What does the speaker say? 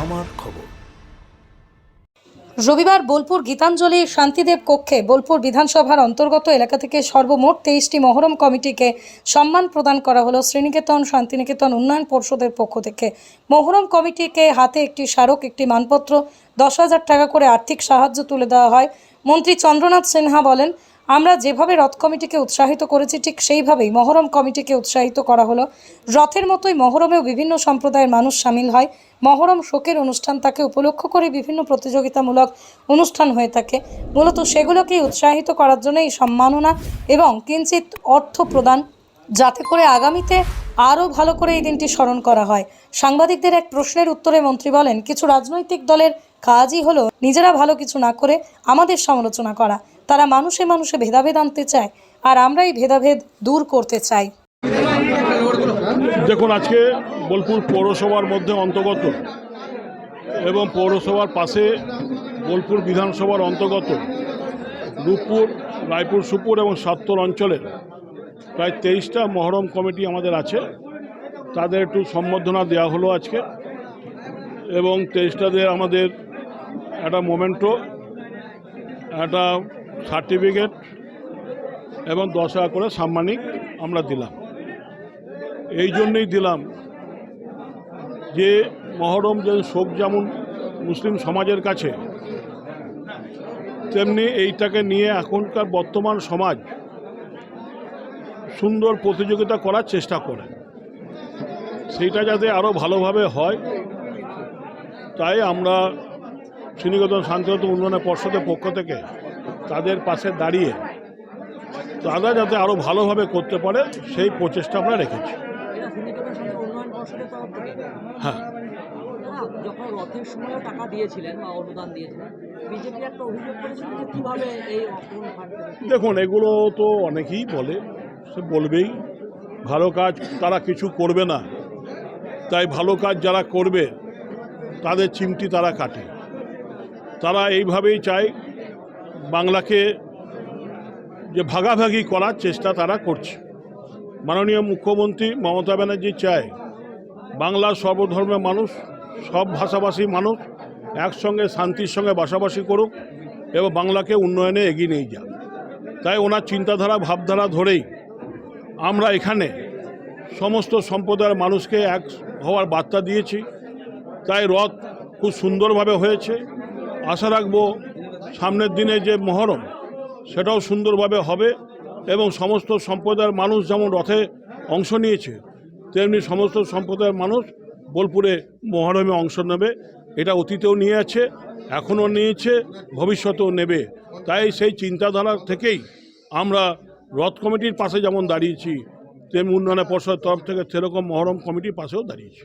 আমার খবর। রবিবার বোলপুর গীতাঞ্জলি শান্তিদেব কক্ষে বোলপুর বিধানসভার অন্তর্গত এলাকা থেকে সর্বমোট তেইশটি মহরম কমিটিকে সম্মান প্রদান করা হলো শ্রীনিকেতন, শান্তিনিকেতন উন্নয়ন পর্ষদের পক্ষ থেকে। মহরম কমিটিকে হাতে একটি স্মারক, একটি মানপত্র, দশ হাজার টাকা করে আর্থিক সাহায্য তুলে দেওয়া হয়। মন্ত্রী চন্দ্রনাথ সিনহা বলেন আমরা যেভাবে রথ কমিটিকে উৎসাহিত করেছি, ঠিক সেইভাবেই মহরম কমিটিকে উৎসাহিত করা হলো। রথের মতোই মহরমেও বিভিন্ন সম্প্রদায়ের মানুষ সামিল হয়। মহরম শোকের অনুষ্ঠান তাকে উপলক্ষ করে বিভিন্ন প্রতিযোগিতামূলক অনুষ্ঠান হয়ে থাকে। মূলত সেগুলোকে উৎসাহিত করার জন্য এই সম্মাননা এবং কিঞ্চিত অর্থ প্রদান, যাতে করে আগামীতে আরও ভালো করে এই দিনটি স্মরণ করা হয়। সাংবাদিকদের এক প্রশ্নের উত্তরে মন্ত্রী বলেন, কিছু রাজনৈতিক দলের কাজই হলো নিজেরা ভালো কিছু না করে আমাদের সমালোচনা করা। তারা মানুষে মানুষে ভেদাভেদ আনতে চায় আর আমরা এই ভেদাভেদ দূর করতে চাই। দেখুন, আজকে বোলপুর পৌরসভার মধ্যে অন্তর্গত এবং পৌরসভার পাশে বোলপুর বিধানসভার অন্তর্গত রূপপুর, রায়পুর, সুপুর এবং সাত্তর অঞ্চলের প্রায় তেইশটা মহরম কমিটি আমাদের আছে। তাদের একটু সম্বর্ধনা দেওয়া হলো আজকে এবং তেইশটাদের আমাদের একটা মোমেন্টো, একটা সার্টিফিকেট এবং দশ টাকা করে সাম্মানিক আমরা দিলাম। এই জন্যই দিলাম যে মহরম যে শোক যেমন মুসলিম সমাজের কাছে, তেমনি এইটাকে নিয়ে এখনকার বর্তমান সমাজ সুন্দর প্রতিযোগিতা করার চেষ্টা করে। সেইটা যাতে আরও ভালোভাবে হয়, তাই আমরা শ্রীনিকেতন শান্তিগত উন্নয়নের পর্ষদের পক্ষ থেকে তাদের পাশে দাঁড়িয়ে তারা যাতে আরও ভালোভাবে করতে পারে সেই প্রচেষ্টা আমরা রেখেছি। হ্যাঁ। যখন রথের সময়ও টাকা দিয়েছিলেন বা অনুদান দিয়েছিলেন একটা অভিযোগ করেছিল যে কীভাবে এই অর্থ ফান্ড থেকে দেখুন এগুলো তো অনেকেই বলে সে বলবেই ভালো কাজ তারা কিছু করবে না তাই ভালো কাজ যারা করবে তাদের চিমটি তারা কাটে। তারা এইভাবেই চায় বাংলাকে যে ভাগাভাগি করার চেষ্টা তারা করছে। মাননীয় মুখ্যমন্ত্রী মমতা ব্যানার্জি চায় বাংলার সর্বধর্মের মানুষ, সব ভাষাভাষী মানুষ একসঙ্গে শান্তির সঙ্গে বাসাবাসি করুক এবং বাংলাকে উন্নয়নে এগিয়ে নিয়ে যাক। তাই ওনার চিন্তাধারা, ভাবধারা ধরেই আমরা এখানে সমস্ত সম্প্রদায়ের মানুষকে এক হওয়ার বার্তা দিয়েছি। তাই রথ খুব সুন্দরভাবে হয়েছে। আশা রাখব সামনের দিনে যে মহরম, সেটাও সুন্দরভাবে হবে এবং সমস্ত সম্প্রদায়ের মানুষ যেমন রথে অংশ নিয়েছে, তেমনি সমস্ত সম্প্রদায়ের মানুষ বোলপুরে মহরমে অংশ নেবে। এটা অতীতেও নিয়ে আছে, এখনও নিয়েছে, ভবিষ্যতেও নেবে। তাই সেই চিন্তাধারা থেকেই আমরা রথ কমিটির পাশে যেমন দাঁড়িয়েছি, তেমনি উন্নয়ন পর্ষদের তরফ থেকে সেরকম মহরম কমিটির পাশেও দাঁড়িয়েছি।